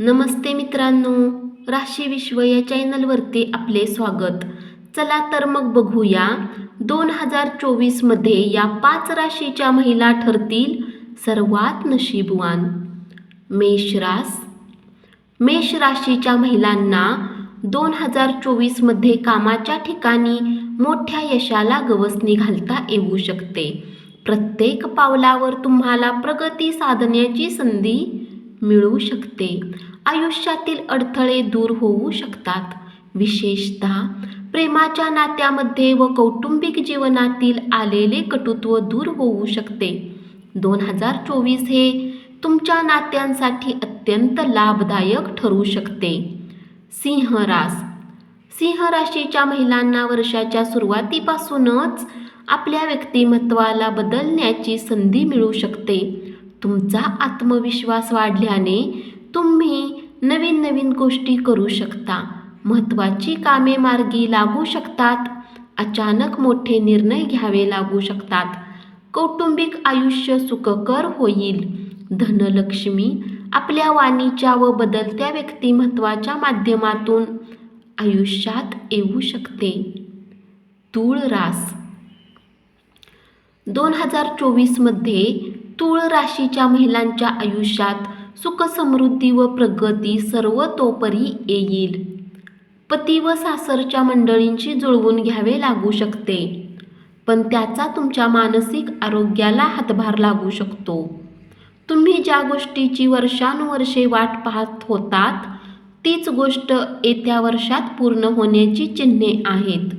नमस्ते मित्रांनो राशी विश्व या चॅनलवरती आपले स्वागत. चला तर मग बघूया दोन हजार चोवीसमध्ये या पाच राशीच्या महिला ठरतील सर्वात नशीबवान. मेष रास. मेष राशीच्या महिलांना दोन हजार चोवीसमध्ये कामाच्या ठिकाणी मोठ्या यशाला गवसणी घालता येऊ शकते. प्रत्येक पावलावर तुम्हाला प्रगती साधण्याची संधी मिळू शकते. आयुष्यातील अडथळे दूर होऊ शकतात. विशेषतः प्रेमाच्या नात्यामध्ये व कौटुंबिक जीवनातील आलेले कटुत्व दूर होऊ शकते. दोन हजार चोवीस हे तुमच्या नात्यांसाठी अत्यंत लाभदायक ठरू शकते. सिंह रास. सिंह राशीच्या महिलांना वर्षाच्या सुरुवातीपासूनच आपल्या व्यक्तिमत्वाला बदलण्याची संधी मिळू शकते. तुमचा आत्मविश्वास वाढल्याने तुम्ही नवीन नवीन गोष्टी करू शकता. महत्त्वाची कामे मार्गी लागू शकतात. अचानक मोठे निर्णय घ्यावे लागू शकतात. कौटुंबिक आयुष्य सुखकर होईल. धनलक्ष्मी आपल्या वाणीच्या व बदलत्या व्यक्तिमत्वाच्या माध्यमातून आयुष्यात येऊ शकते. तूळ रास दोन हजार चोवीसमध्ये तूळ राशीच्या महिलांच्या आयुष्यात सुख समृद्धी व प्रगती सर्वतोपरी येईल. पती व सासरच्या मंडळींशी जुळवून घ्यावे लागू शकते पण त्याचा तुमच्या मानसिक आरोग्याला हातभार लागू शकतो. तुम्ही ज्या गोष्टीची वर्षानुवर्षे वाट पाहत होतात तीच गोष्ट येत्या वर्षात पूर्ण होण्याची चिन्हे आहेत.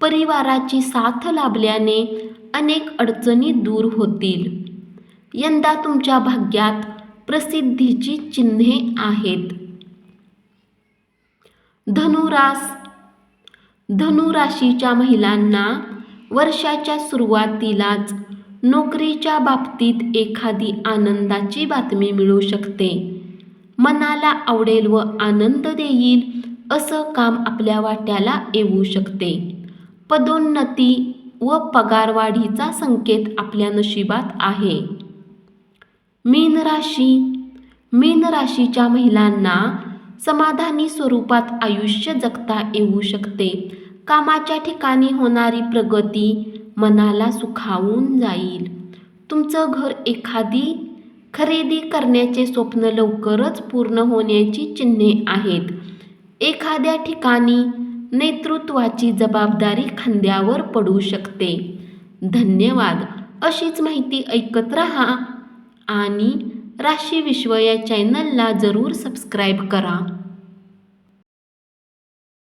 परिवाराची साथ लाभल्याने अनेक अडचणी दूर होतील. यंदा तुमच्या भाग्यात प्रसिद्धीची चिन्हे आहेत. धनुरास धनुराशीच्या महिलांना वर्षाच्या सुरुवातीलाच नोकरीच्या बाबतीत एखादी आनंदाची बातमी मिळू शकते. मनाला आवडेल व आनंद देईल असं काम आपल्या वाट्याला येऊ शकते. पदोन्नती व पगारवाढीचा संकेत आपल्या नशिबात आहे. मीन राशी. मीन राशीच्या महिलांना समाधानी स्वरूपात आयुष्य जगता येऊ शकते. कामाच्या ठिकाणी होणारी प्रगती मनाला सुखावून जाईल. तुमचं घर एखादी खरेदी करण्याचे स्वप्न लवकरच पूर्ण होण्याची चिन्हे आहेत. एखाद्या ठिकाणी नेतृत्वाची जबाबदारी खांद्यावर पडू शकते. धन्यवाद. अशीच माहिती ऐकत रहा. आणि राशी विश्व या चॅनलला जरूर सबस्क्राईब करा.